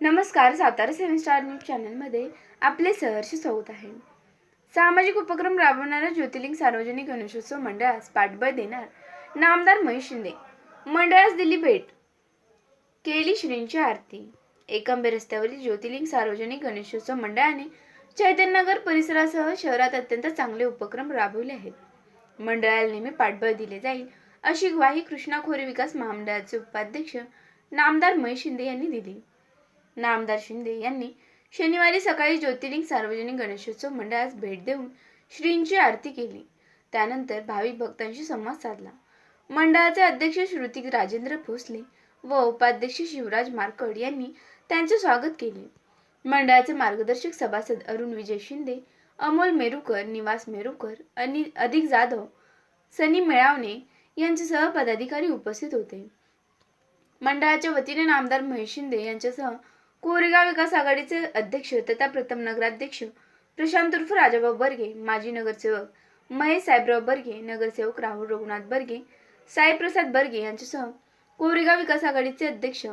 नमस्कार Satara seven star news चॅनलमध्ये आपले सहर्ष स्वागत आहे. सामाजिक उपक्रम राबवणाऱ्या ज्योतिर्लिंग सार्वजनिक गणेशोत्सव मंडळास पाठबळ देणार नामदार महेश शिंदे. मंडळास दिली भेट. केली श्रींची आरती. एकंबे रस्त्यावरील ज्योतिर्लिंग सार्वजनिक गणेशोत्सव मंडळाने चैतन्यनगर परिसरासह शहरात अत्यंत चांगले उपक्रम राबवले आहेत. मंडळाला नेहमी पाठबळ दिले जाईल अशी ग्वाही कृष्णा खोरे विकास महामंडळाचे उपाध्यक्ष नामदार महेश शिंदे यांनी दिली. नामदार शिंदे यांनी शनिवारी सकाळी ज्योतिर्लिंग सार्वजनिक गणेशोत्सव मंडळास भेट देऊन श्रींची आरती केली. त्यानंतर भाविक भक्तांशी संवाद साधला. मंडळाचे अध्यक्ष श्रुतिक राजेंद्र भोसले व उपाध्यक्ष शिवराज मारकड यांनी त्यांचे स्वागत केले. मंडळाचे मार्गदर्शक सभासद अरुण विजय शिंदे अमोल मेरुकर निवास मेरुकर आणि अधिक जाधव सनी मेळावणे यांच्यासह पदाधिकारी उपस्थित होते. मंडळाच्या वतीने नामदार महेश शिंदे यांच्यासह कोरेगाव विकास आघाडीचे अध्यक्ष तथा प्रथम नगराध्यक्ष प्रशांत उर्फ राजाभाऊ बर्गे माजी नगरसेवक महेश साहेबराव बर्गे नगरसेवक राहुल रघुनाथ बर्गे साईप्रसाद बर्गे यांच्यासह कोरेगाव विकास आघाडीचे अध्यक्ष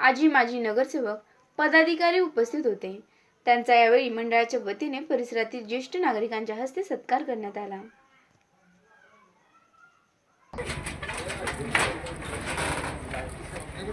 आजी माजी नगरसेवक पदाधिकारी उपस्थित होते. त्यांचा यावेळी मंडळाच्या वतीने परिसरातील ज्येष्ठ नागरिकांच्या हस्ते सत्कार करण्यात आला.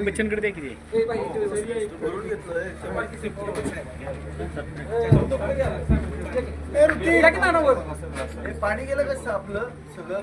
बच्चनकडे दे की ते पाणी गेलं कसं आपलं? सगळं